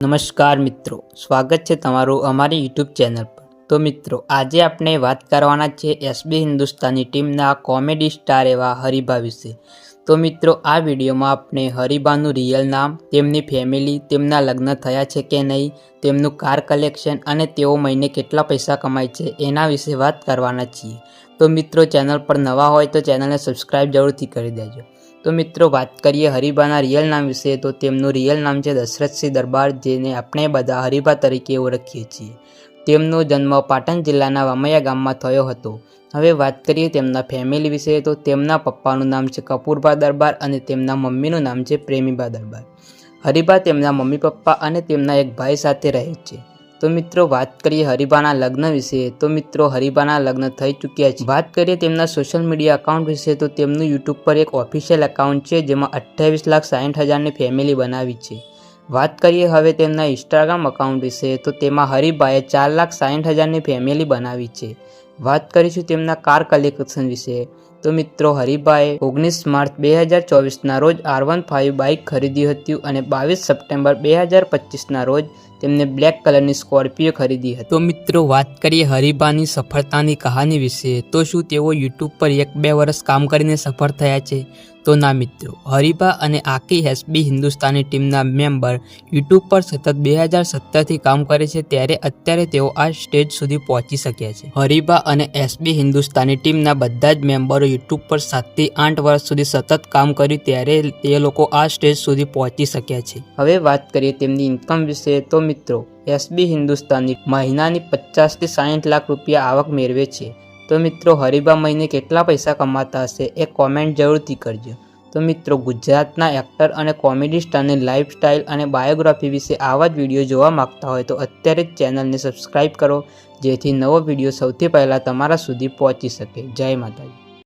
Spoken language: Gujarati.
નમસ્કાર મિત્રો. સ્વાગત છે તમારું અમારી યુટ્યુબ ચેનલ પર. તો મિત્રો, આજે આપણે વાત કરવાના છે એસબી હિન્દુસ્તાની ટીમના કોમેડી સ્ટાર એવા હરિભા વિશે. તો મિત્રો, આ વિડીયોમાં આપણે હરિભાનું રિયલ નામ, તેમની ફેમિલી, તેમના લગ્ન થયા છે કે નહીં, તેમનું કાર કલેક્શન અને તેઓ મહિને કેટલા પૈસા કમાય છે, એના વિશે વાત કરવાના છીએ. તો મિત્રો, ચેનલ પર નવા હોય તો ચેનલને સબસ્ક્રાઈબ જરૂરથી કરી દેજો. તો મિત્રો, વાત કરીએ હરિભાના રિયલ નામ વિશે, તો તેમનું રિયલ નામ છે દશરથસિંહ દરબાર, જેને આપણે બધા હરિભા તરીકે ઓળખીએ છીએ. તેમનો જન્મ પાટણ જિલ્લાના વામૈયા ગામમાં થયો હતો. હવે વાત કરીએ તેમના ફેમિલી વિશે તો તેમના પપ્પાનું નામ છે કપૂરબા દરબાર અને તેમના મમ્મીનું નામ છે પ્રેમીબા દરબાર. હરિભા તેમના મમ્મી પપ્પા અને તેમના એક ભાઈ સાથે રહે છે. તો મિત્રો વાત કરીએ હરિભાના લગ્ન વિશે. તો મિત્રો હરિભાના લગ્ન થઈ ચૂક્યા છે. વાત કરીએ તેમના સોશિયલ મીડિયા અકાઉન્ટ વિશે તો તેમનું યુટ્યુબ પર એક ઓફિશિયલ એકાઉન્ટ છે જેમાં અઠ્ઠાવીસ લાખ સાઠ હજારની ફેમિલી બનાવી છે. વાત કરીએ હવે તેમના ઇન્સ્ટાગ્રામ અકાઉન્ટ વિશે, તો તેમાં હરિભાઈએ ચાર લાખ સાઠ હજારની ફેમિલી બનાવી છે. વાત કરીશું તેમના કાર કલેક્શન વિશે. તો મિત્રો હરિભાઈએ ઓગણીસ માર્ચ બે હજાર ચોવીસના રોજ આર વન ફાઇવ બાઇક ખરીદી હતી અને બાવીસ સપ્ટેમ્બર બે હજાર પચીસના રોજ તેમને બ્લેક કલરની સ્કોર્પિયો ખરીદી હતી. તો મિત્રો, વાત કરીએ હરિભાની સફળતાની કહાની વિશે. તો શું તેઓ યુટ્યુબ પર એક બે વર્ષ કામ કરીને સફળ થયા છે? તો ના મિત્રો હરિભા અને આખી એસબી હિન્દુસ્તાની ટીમના મેમ્બર યુટ્યુબ પર સતત બે હજાર સત્તરથી કામ કરે છે ત્યારે અત્યારે તેઓ આ સ્ટેજ સુધી પહોંચી શક્યા છે. હરિભા અને એસબી હિન્દુસ્તાની ટીમના બધા જ મેમ્બરો યુટ્યુબ પર સાતથી આઠ વર્ષ સુધી સતત કામ કર્યું ત્યારે તે લોકો આ સ્ટેજ સુધી પહોંચી શક્યા છે. હવે વાત કરીએ તેમની ઇન્કમ વિશે. તો મિત્રો, એસબી હિન્દુસ્તાની મહિનાની પચાસથી સાઠ લાખ રૂપિયા આવક મેળવે છે. તો મિત્રો હરીબા મહિને કેટલા પૈસા કમાતા હશે એ કોમેન્ટ જરૂરથી કરજો. તો મિત્રો ગુજરાતના એક્ટર અને કોમેડી સ્ટારની લાઇફસ્ટાઇલ અને બાયોગ્રાફી વિશે આવા જ વીડિયો જોવા માંગતા હોય તો અત્યારે જ ચેનલને સબસ્ક્રાઈબ કરો, જેથી નવો વીડિયો સૌથી પહેલાં તમારા સુધી પહોંચી શકે. જય માતાજી.